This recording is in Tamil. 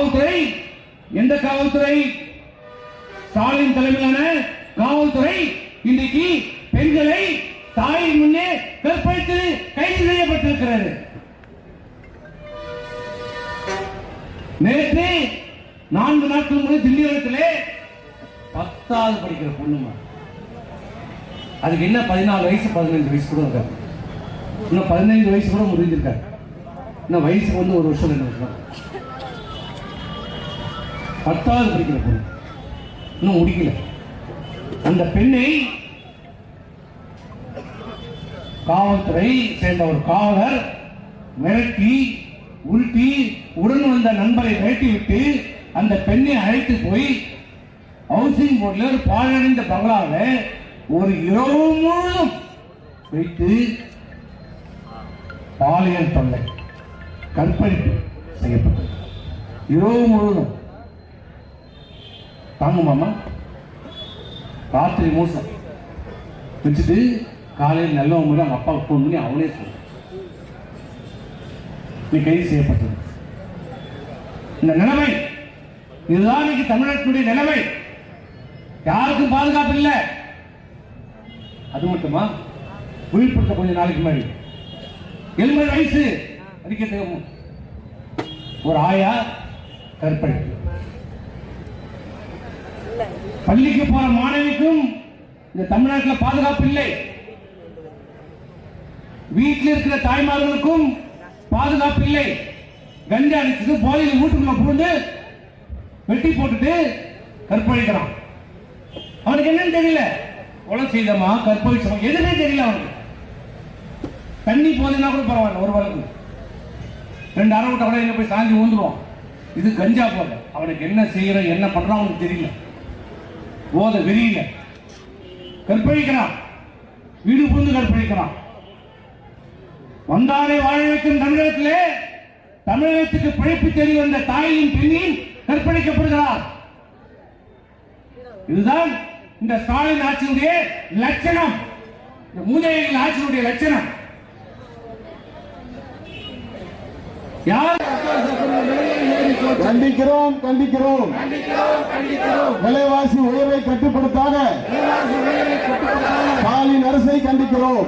காவல்துறை? எந்த காவல்துறை? ஸ்டாலின் தலைமையிலான காவல்துறை இன்றைக்கு பெண்களை தாயின் முன்னே கற்பழித்து கைது செய்யப்பட்டிருக்கிறது. நேற்று நான்கு நாட்கள் முறை திண்டிவனத்திலே பத்தாவது படிக்கிற பொண்ணுமா. அதுக்கு என்ன பதினாலு வயசு பதினைந்து வயசு கூட இருக்காது இன்னும் பதினைந்து வயசு கூட முடிஞ்சிருக்காரு இன்னும் வயசுக்கு வந்து ஒரு வருஷம் ரெண்டு வருஷம். பத்தாவது படிக்கிற பொண்ணு. இன்னும் முடிக்கல. அந்த பெண்ணை காவல்துறை சேர்ந்த ஒரு காவலர் மிரட்டி உருட்டி உடன் வந்த நண்பரை மிரட்டி விட்டு அந்த பெண்ணை அழைத்து போய் ஹவுசிங் போர்டில் ஒரு பாழடைந்த பங்களாவில் ஒரு இரவு முழுதும் வைத்து பாலியல் தொல்லை கற்பழிப்பு செய்யப்பட்டது. இரவு முழுவதும். தாங்குமாமா ராத்திரி மோசம் வச்சுட்டு காலையில் நல்லவங்க முறை அவங்க அப்பாவுக்கு ஃபோன் பண்ணி அவளே சொல்ல நீ கைது செய்யப்பட்டது. இந்த நிலைமை. இதுதான் இன்னைக்கு தமிழகத்தினுடைய நிலைமை. யாருக்கும் பாதுகாப்பு இல்லை. அது மட்டுமா? விழுப்புரத்தை கொஞ்சம் நாளைக்கு முன்னாடி. எழுபது வயசு. அடிக்கிறதுக்கு ஒரு ஆயா கற்பழிப்பு. பள்ளிக்கு போற மாணவிக்கும் இந்த தமிழ்நாட்டில் பாதுகாப்பு இல்லை. வீட்டில் இருக்கிற தாய்மார்களுக்கும் பாதுகாப்பு இல்லை. கஞ்சா அடிச்சுட்டு போதையில் வீட்டுக்குள்ள பூண்டு வெட்டி போட்டுட்டு கற்பழிக்கிறான். அவனுக்கு என்னன்னு தெரியல. கொலை செய்தமா கற்பழிச்சமா எதுவுமே தெரியல அவனுக்கு. தண்ணி போதுன்னா கூட பரவாயில்ல ஒரு வழக்கு. ரெண்டு அரை விட்ட கூட எங்க போய் சாஞ்சி ஊந்துருவான். இது கஞ்சா போல அவனுக்கு என்ன செய்யறோம் என்ன பண்றான் அவனுக்கு தெரியல. ஓத வெளியில. கற்பழிக்கிறான் வீடு புகுந்து கற்பழிக்கிறான் வந்தாரை வாழ வைக்கும் தமிழகத்திலே தமிழகத்துக்கு பிழைப்பு தேடி வந்த தாயின் பெண்ணின் கற்பழிக்கப்படுகிறார். இதுதான் இந்த ஸ்டாலின் ஆட்சியுடைய லட்சணம். இந்த மூதேவிகள் ஆட்சியினுடைய லட்சணம். யார் கண்டிக்கிறோம் கண்டிக்கிறோம் விலைவாசி உயர்வை கட்டுப்படுத்தாத ஸ்டாலின் அரசை கண்டிக்கிறோம்.